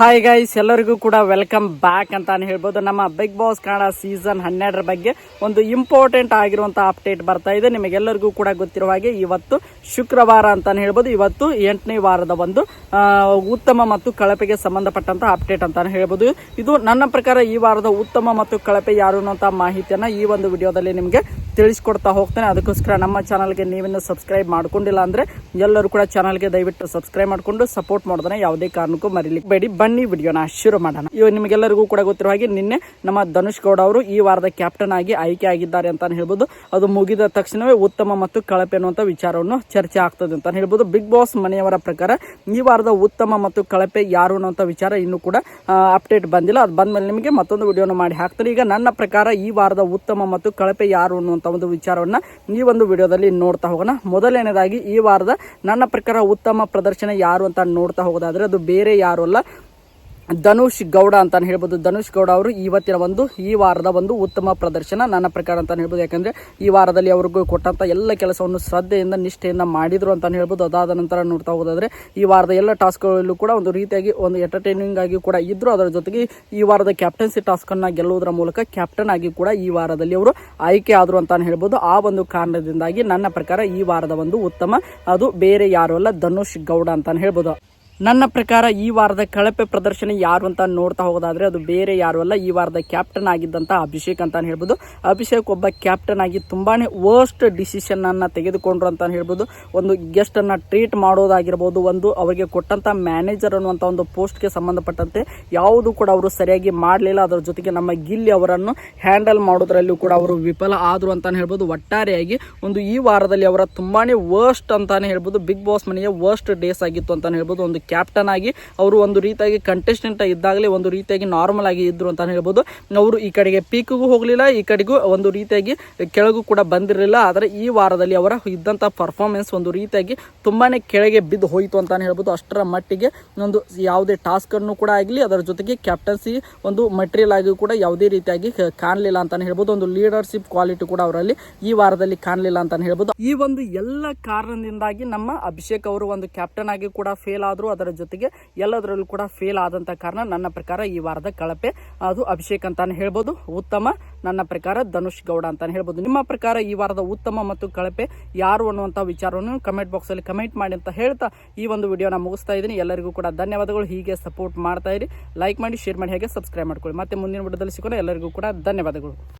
Hi guys ಎಲ್ಲರಿಗೂ ಕೂಡ welcome back ಅಂತಾನೆ ಹೇಳ್ಬೋದು. ನಮ್ಮ ಬಿಗ್ ಬಾಸ್ ಕನ್ನಡ ಸೀಸನ್ ಹನ್ನೆರಡರ ಬಗ್ಗೆ ಒಂದು ಇಂಪಾರ್ಟೆಂಟ್ ಆಗಿರುವಂಥ ಅಪ್ಡೇಟ್ ಬರ್ತಾ ಇದೆ. ನಿಮಗೆಲ್ಲರಿಗೂ ಕೂಡ ಗೊತ್ತಿರುವ ಹಾಗೆ ಇವತ್ತು ಶುಕ್ರವಾರ ಅಂತಾನೆ ಹೇಳ್ಬೋದು. ಇವತ್ತು ಎಂಟನೇ ವಾರದ ಒಂದು ಉತ್ತಮ ಮತ್ತು ಕಳಪೆಗೆ ಸಂಬಂಧಪಟ್ಟಂತಹ ಅಪ್ಡೇಟ್ ಅಂತಾನೆ ಹೇಳ್ಬೋದು. ಇದು ನನ್ನ ಪ್ರಕಾರ ಈ ವಾರದ ಉತ್ತಮ ಮತ್ತು ಕಳಪೆ ಯಾರು ಅನ್ನೋಂಥ ಮಾಹಿತಿಯನ್ನು ಈ ಒಂದು ವಿಡಿಯೋದಲ್ಲಿ ನಿಮಗೆ ತಿಳಿಸ್ಕೊಡ್ತಾ ಹೋಗ್ತೇನೆ. ಅದಕ್ಕೋಸ್ಕರ ನಮ್ಮ ಚಾನಲ್ಗೆ ನೀವಿನ್ನು ಸಬ್ಸ್ಕ್ರೈಬ್ ಮಾಡ್ಕೊಂಡಿಲ್ಲ ಅಂದ್ರೆ ಎಲ್ಲರೂ ಕೂಡ ಚಾನಲ್ಗೆ ದಯವಿಟ್ಟು ಸಬ್ಸ್ಕ್ರೈಬ್ ಮಾಡ್ಕೊಂಡು ಸಪೋರ್ಟ್ ಮಾಡೋದನ್ನ ಯಾವುದೇ ಕಾರಣಕ್ಕೂ ಮರಿಲಿಕ್ಕೆ ಬೇಡಿ. ಬನ್ನಿ ವಿಡಿಯೋನ ಶುರು ಮಾಡೋಣ. ಇವಾಗ ನಿಮಗೆಲ್ಲರಿಗೂ ಕೂಡ ಗೊತ್ತಿರುವ ಹಾಗೆ ನಿನ್ನೆ ನಮ್ಮ ಧನುಷ್ ಗೌಡ ಅವರು ಈ ವಾರದ ಕ್ಯಾಪ್ಟನ್ ಆಗಿ ಆಯ್ಕೆ ಆಗಿದ್ದಾರೆ ಅಂತಾನೆ ಹೇಳ್ಬೋದು. ಅದು ಮುಗಿದ ತಕ್ಷಣವೇ ಉತ್ತಮ ಮತ್ತು ಕಳಪೆ ಅನ್ನುವಂಥ ವಿಚಾರವನ್ನು ಚರ್ಚೆ ಆಗ್ತದೆ ಅಂತ ಹೇಳ್ಬೋದು. ಬಿಗ್ ಬಾಸ್ ಮನೆಯವರ ಪ್ರಕಾರ ಈ ವಾರದ ಉತ್ತಮ ಮತ್ತು ಕಳಪೆ ಯಾರು ಅನ್ನುವಂಥ ವಿಚಾರ ಇನ್ನೂ ಕೂಡ ಅಪ್ಡೇಟ್ ಬಂದಿಲ್ಲ. ಅದು ಬಂದ ಮೇಲೆ ನಿಮಗೆ ಮತ್ತೊಂದು ವಿಡಿಯೋನ ಮಾಡಿ ಹಾಕ್ತಾರೆ ಈಗ ನನ್ನ ಪ್ರಕಾರ ಈ ವಾರದ ಉತ್ತಮ ಮತ್ತು ಕಳಪೆ ಯಾರು ಅನ್ನುವಂಥ ಒಂದು ವಿಚಾರವನ್ನ ಈ ಒಂದು ವಿಡಿಯೋದಲ್ಲಿ ನೋಡ್ತಾ ಹೋಗೋಣ. ಮೊದಲನೇದಾಗಿ ಈ ವಾರದ ನನ್ನ ಪ್ರಕಾರ ಉತ್ತಮ ಪ್ರದರ್ಶನ ಯಾರು ಅಂತ ನೋಡ್ತಾ ಹೋಗೋದಾದ್ರೆ ಅದು ಬೇರೆ ಯಾರು ಅಲ್ಲ ಧನುಷ್ ಗೌಡ ಅಂತ ಹೇಳ್ಬೋದು. ಧನುಷ್ ಗೌಡ ಅವರು ಇವತ್ತಿನ ಒಂದು, ಈ ವಾರದ ಒಂದು ಉತ್ತಮ ಪ್ರದರ್ಶನ ನನ್ನ ಪ್ರಕಾರ ಅಂತ ಹೇಳ್ಬೋದು. ಯಾಕಂದ್ರೆ ಈ ವಾರದಲ್ಲಿ ಅವ್ರಿಗೂ ಕೊಟ್ಟಂತ ಎಲ್ಲ ಕೆಲಸವನ್ನು ಶ್ರದ್ಧೆಯಿಂದ, ನಿಷ್ಠೆಯಿಂದ ಮಾಡಿದ್ರು ಅಂತ ಹೇಳ್ಬೋದು. ಅದಾದ ನಂತರ ನೋಡ್ತಾ ಹೋಗೋದಾದ್ರೆ ಈ ವಾರದ ಎಲ್ಲ ಟಾಸ್ಕ್ಗಳಲ್ಲೂ ಕೂಡ ಒಂದು ರೀತಿಯಾಗಿ ಒಂದು ಎಂಟರ್ಟೈನಿಂಗ್ ಆಗಿ ಕೂಡ ಇದ್ರು. ಅದರ ಜೊತೆಗೆ ಈ ವಾರದ ಕ್ಯಾಪ್ಟನ್ಸಿ ಟಾಸ್ಕ್ ಅನ್ನ ಗೆಲ್ಲುವುದರ ಮೂಲಕ ಕ್ಯಾಪ್ಟನ್ ಆಗಿ ಕೂಡ ಈ ವಾರದಲ್ಲಿ ಅವರು ಆಯ್ಕೆ ಆದ್ರು ಅಂತ ಹೇಳ್ಬೋದು. ಆ ಒಂದು ಕಾರಣದಿಂದಾಗಿ ನನ್ನ ಪ್ರಕಾರ ಈ ವಾರದ ಒಂದು ಉತ್ತಮ. ಅದು ಬೇರೆ ಯಾರು ಅಲ್ಲ, ಧನುಷ್ ಗೌಡ ಅಂತಾನೆ ಹೇಳ್ಬೋದು. ನನ್ನ ಪ್ರಕಾರ ಈ ವಾರದ ಕಳಪೆ ಪ್ರದರ್ಶನ ಯಾರು ಅಂತ ನೋಡ್ತಾ ಹೋಗೋದಾದ್ರೆ ಅದು ಬೇರೆ ಯಾರು ಅಲ್ಲ, ಈ ವಾರದ ಕ್ಯಾಪ್ಟನ್ ಆಗಿದ್ದಂತ ಅಭಿಷೇಕ್ ಅಂತಾನೆ ಹೇಳ್ಬೋದು. ಅಭಿಷೇಕ್ ಒಬ್ಬ ಕ್ಯಾಪ್ಟನ್ ಆಗಿ ತುಂಬಾನೇ ವರ್ಸ್ಟ್ ಡಿಸಿಷನ್ ಅನ್ನ ತೆಗೆದುಕೊಂಡ್ರು ಅಂತ ಹೇಳ್ಬೋದು. ಒಂದು ಗೆಸ್ಟ್ ಅನ್ನ ಟ್ರೀಟ್ ಮಾಡೋದಾಗಿರ್ಬೋದು, ಒಂದು ಅವರಿಗೆ ಕೊಟ್ಟಂತ ಮ್ಯಾನೇಜರ್ ಅನ್ನುವಂತ ಒಂದು ಪೋಸ್ಟ್ಗೆ ಸಂಬಂಧಪಟ್ಟಂತೆ ಯಾವುದು ಕೂಡ ಅವರು ಸರಿಯಾಗಿ ಮಾಡಲಿಲ್ಲ. ಅದರ ಜೊತೆಗೆ ನಮ್ಮ ಗಿಲ್ಲಿ ಅವರನ್ನು ಹ್ಯಾಂಡಲ್ ಮಾಡೋದ್ರಲ್ಲೂ ಕೂಡ ಅವರು ವಿಫಲ ಆದರು ಅಂತಾನೆ ಹೇಳ್ಬೋದು. ಒಟ್ಟಾರೆಯಾಗಿ ಒಂದು ಈ ವಾರದಲ್ಲಿ ಅವರ ತುಂಬಾನೇ ವರ್ಸ್ಟ್ ಅಂತಾನೆ ಹೇಳ್ಬೋದು. ಬಿಗ್ ಬಾಸ್ ಮನೆಯ ವರ್ಸ್ಟ್ ಡೇಸ್ ಆಗಿತ್ತು ಅಂತಾನೆ ಹೇಳ್ಬೋದು. ಒಂದು ಕ್ಯಾಪ್ಟನ್ ಆಗಿ ಅವರು ಒಂದು ರೀತಿಯಾಗಿ ಕಂಟೆಸ್ಟೆಂಟ್ ಇದ್ದಾಗಲೇ ಒಂದು ರೀತಿಯಾಗಿ ನಾರ್ಮಲ್ ಆಗಿ ಇದ್ರು ಅಂತ ಹೇಳ್ಬೋದು. ಅವರು ಈ ಕಡೆಗೆ ಪೀಕ್ಗೂ ಹೋಗಲಿಲ್ಲ, ಈ ಕಡೆಗೂ ಒಂದು ರೀತಿಯಾಗಿ ಕೆಳಗೂ ಕೂಡ ಬಂದಿರಲಿಲ್ಲ. ಆದರೆ ಈ ವಾರದಲ್ಲಿ ಅವರ ಇದ್ದಂಥ ಪರ್ಫಾರ್ಮೆನ್ಸ್ ಒಂದು ರೀತಿಯಾಗಿ ತುಂಬಾ ಕೆಳಗೆ ಬಿದ್ದು ಹೋಯಿತು ಅಂತ ಹೇಳ್ಬೋದು. ಅಷ್ಟರ ಮಟ್ಟಿಗೆ ಒಂದು ಯಾವುದೇ ಟಾಸ್ಕನ್ನು ಕೂಡ ಆಗಲಿ, ಅದರ ಜೊತೆಗೆ ಕ್ಯಾಪ್ಟನ್ಸಿ ಒಂದು ಮಟೀರಿಯಲ್ ಆಗಿ ಕೂಡ ಯಾವುದೇ ರೀತಿಯಾಗಿ ಕಾಣಲಿಲ್ಲ ಅಂತ ಹೇಳ್ಬೋದು. ಒಂದು ಲೀಡರ್ಶಿಪ್ ಕ್ವಾಲಿಟಿ ಕೂಡ ಅವರಲ್ಲಿ ಈ ವಾರದಲ್ಲಿ ಕಾಣಲಿಲ್ಲ ಅಂತ ಹೇಳ್ಬೋದು. ಈ ಒಂದು ಎಲ್ಲ ಕಾರಣದಿಂದಾಗಿ ನಮ್ಮ ಅಭಿಷೇಕ್ ಅವರು ಒಂದು ಕ್ಯಾಪ್ಟನ್ ಆಗಿ ಕೂಡ ಫೇಲ್ ಆದ್ರು. ಅದರ ಜೊತೆಗೆ ಎಲ್ಲದರಲ್ಲೂ ಕೂಡ ಫೇಲ್ ಆದಂತ ಕಾರಣ ನನ್ನ ಪ್ರಕಾರ ಈ ವಾರದ ಕಳಪೆ, ಅದು ಅಭಿಷೇಕ್ ಅಂತಾನೆ ಹೇಳ್ಬೋದು. ಉತ್ತಮ ನನ್ನ ಪ್ರಕಾರ ಧನುಷ್ ಗೌಡ ಅಂತಾನೆ ಹೇಳ್ಬೋದು. ನಿಮ್ಮ ಪ್ರಕಾರ ಈ ವಾರದ ಉತ್ತಮ ಮತ್ತು ಕಳಪೆ ಯಾರು ಅನ್ನುವಂಥ ವಿಚಾರವನ್ನು ಕಮೆಂಟ್ ಬಾಕ್ಸ್ ಅಲ್ಲಿ ಕಮೆಂಟ್ ಮಾಡಿ ಅಂತ ಹೇಳ್ತಾ ಈ ಒಂದು ವಿಡಿಯೋನ ಮುಗಿಸ್ತಾ ಇದ್ದೀನಿ. ಎಲ್ಲರಿಗೂ ಕೂಡ ಧನ್ಯವಾದಗಳು. ಹೀಗೆ ಸಪೋರ್ಟ್ ಮಾಡ್ತಾ ಇರಿ. ಲೈಕ್ ಮಾಡಿ ಶೇರ್ ಮಾಡಿ, ಹೇಗೆ ಸಬ್ಸ್ಕ್ರೈಬ್ ಮಾಡ್ಕೊಳ್ಳಿ. ಮತ್ತೆ ಮುಂದಿನ ವಿಡಿಯೋದಲ್ಲಿ ಸಿಗೋಣ. ಎಲ್ಲರಿಗೂ ಕೂಡ ಧನ್ಯವಾದಗಳು.